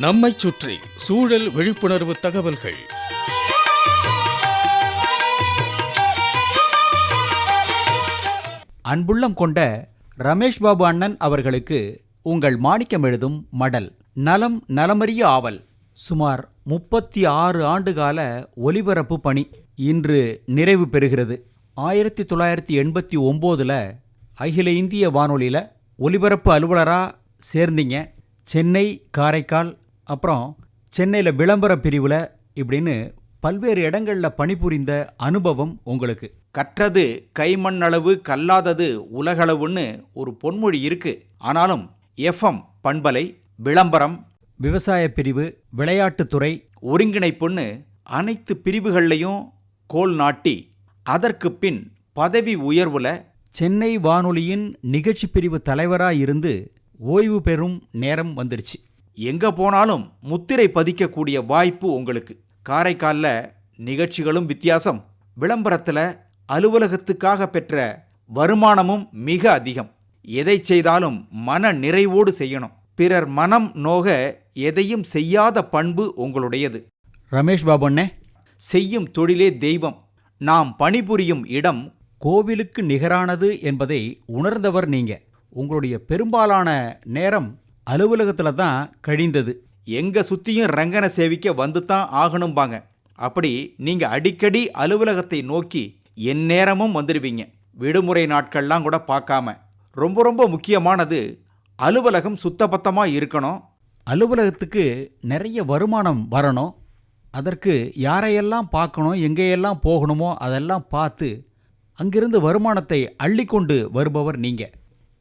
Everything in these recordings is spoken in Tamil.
நம்மைச் சுற்றி சூழல் விழிப்புணர்வு தகவல்கள். அன்புள்ளம் கொண்ட ரமேஷ் பாபு அண்ணன் அவர்களுக்கு உங்கள் மாணிக்கம் எழுதும் மடல் நலம் நலமறிய ஆவல். சுமார் முப்பத்தி ஆறு ஆண்டுகால ஒலிபரப்பு பணி இன்று நிறைவு பெறுகிறது. ஆயிரத்தி தொள்ளாயிரத்தி எண்பத்தி ஒம்போதில் அகில இந்திய வானொலியில் ஒலிபரப்பு அலுவலராக சேர்ந்தீங்க. சென்னை காரைக்கால் அப்புறம் சென்னையில் விளம்பர பிரிவில் இப்படின்னு பல்வேறு இடங்களில் பணிபுரிந்த அனுபவம் உங்களுக்கு. கற்றது கைமண்ணளவு கல்லாதது உலகளவுன்னு ஒரு பொன்மொழி இருக்கு. ஆனாலும் எஃப்எம் பண்பலை விளம்பரம் விவசாய பிரிவு விளையாட்டுத்துறை ஒருங்கிணைப்புன்னு அனைத்து பிரிவுகள்லையும் கோல் நாட்டி அதற்கு பின் பதவி உயர்வுல சென்னை வானொலியின் நிகழ்ச்சி பிரிவு தலைவராக இருந்து ஓய்வு பெறும் நேரம் வந்துருச்சு. எங்க போனாலும் முத்திரை பதிக்கக்கூடிய வாய்ப்பு உங்களுக்கு. காரைக்கால்ல நிகழ்ச்சிகளும் வித்தியாசம். விளம்பரத்துல அலுவலகத்துக்காக பெற்ற வருமானமும் மிக அதிகம். எதை செய்தாலும் மன நிறைவோடு செய்யணும். பிறர் மனம் நோக எதையும் செய்யாத பண்பு உங்களுடையது. ரமேஷ் பாபு அண்ணே. செய்யும் தொழிலே தெய்வம். நாம் பணிபுரியும் இடம் கோவிலுக்கு நிகரானது என்பதை உணர்ந்தவர் நீங்க. உங்களுடைய பெரும்பாலான நேரம் அலுவலகத்தில் தான் கழிந்தது. எங்க சுத்தியும் ரங்கனை சேவிக்க வந்து தான் ஆகணும்பாங்க. அப்படி நீங்க அடிக்கடி அலுவலகத்தை நோக்கி எந்நேரமும் வந்துடுவீங்க விடுமுறை நாட்கள்லாம் கூட பார்க்காம. ரொம்ப ரொம்ப முக்கியமானது அலுவலகம் சுத்தபத்தமா இருக்கணும். அலுவலகத்துக்கு நிறைய வருமானம் வரணும். அதற்கு யாரையெல்லாம் பார்க்கணும் எங்கேயெல்லாம் போகணுமோ அதெல்லாம் பார்த்து அங்கிருந்து வருமானத்தை அள்ளிக்கொண்டு வருபவர் நீங்க.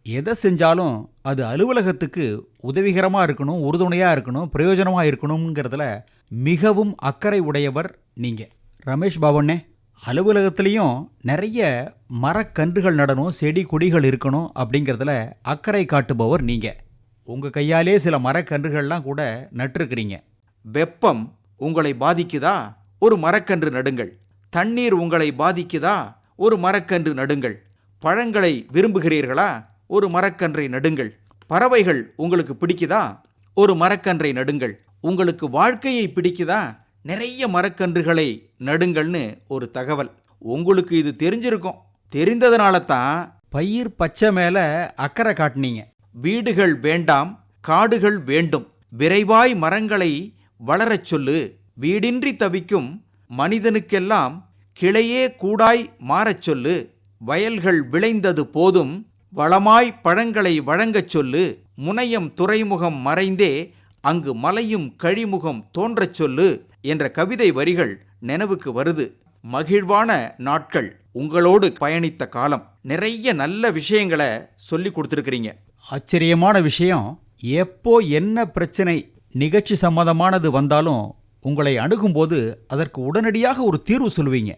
எதை செஞ்சாலும் அது அலுவலகத்துக்கு உதவிகரமாக இருக்கணும் உறுதுணையாக இருக்கணும் பிரயோஜனமாக இருக்கணுங்கிறதுல மிகவும் அக்கறை உடையவர் நீங்கள் ரமேஷ் பாபண்ணே அலுவலகத்துலேயும் நிறைய மரக்கன்றுகள் நடணும் செடி கொடிகள் இருக்கணும் அப்படிங்கிறதுல அக்கறை காட்டுபவர் நீங்கள் உங்கள் கையாலே சில மரக்கன்றுகள்லாம் கூட நட்டிருக்கிறீங்க. வெப்பம் உங்களை பாதிக்குதா? ஒரு மரக்கன்று நடுங்கள். தண்ணீர் உங்களை பாதிக்குதா? ஒரு மரக்கன்று நடுங்கள். பழங்களை விரும்புகிறீர்களா? ஒரு மரக்கன்றை நடுங்கள். பறவைகள் உங்களுக்கு பிடிக்குதா? ஒரு மரக்கன்றை நடுங்கள். உங்களுக்கு வாழ்க்கையை பிடிக்குதா? நிறைய மரக்கன்றுகளை நடுங்கள்னு ஒரு தகவல். உங்களுக்கு இது தெரிஞ்சிருக்கும். தெரிந்ததுனால தான் பயிர் பச்சை மேலே அக்கறை காட்டினீங்க. வீடுகள் வேண்டாம் காடுகள் வேண்டும். விரைவாய் மரங்களை வளரச் சொல்லு. வீடின்றி தவிக்கும் மனிதனுக்கெல்லாம் கிளையே கூடாய் மாறச் சொல்லு. வயல்கள் விளைந்தது போதும் வளமாய் பழங்களை வழங்கச் சொல்லு முனையம் துறைமுகம் மறைந்தே அங்கு மலையும் கழிமுகம் தோன்றச் சொல்லு என்ற கவிதை வரிகள் நினைவுக்கு வருது. மகிழ்வான நாட்கள் உங்களோடு பயணித்த காலம். நிறைய நல்ல விஷயங்களை சொல்லி கொடுத்துருக்கிறீங்க. ஆச்சரியமான விஷயம் எப்போ என்ன பிரச்சனை நிகழ்ச்சி சம்மந்தமானது வந்தாலும் உங்களை அணுகும்போது அதற்கு உடனடியாக ஒரு தீர்வு சொல்லுவீங்க.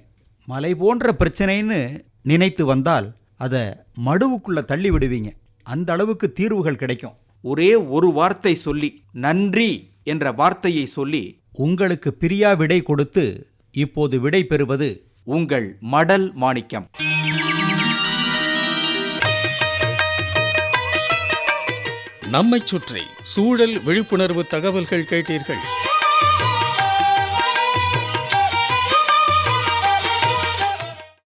மலை போன்ற பிரச்சனைன்னு நினைத்து வந்தால் அதை மடுவுக்குள்ள தள்ளி விடுவீங்க. அந்த அளவுக்கு தீர்வுகள் கிடைக்கும். ஒரே ஒரு வார்த்தை சொல்லி நன்றி என்ற வார்த்தையை சொல்லி உங்களுக்கு பிரியா விடை கொடுத்து இப்போது விடை பெறுவது உங்கள் மடல் மாணிக்கம். நம்மைச் சுற்றி சூழல் விழிப்புணர்வு தகவல்கள் கேட்டீர்கள்.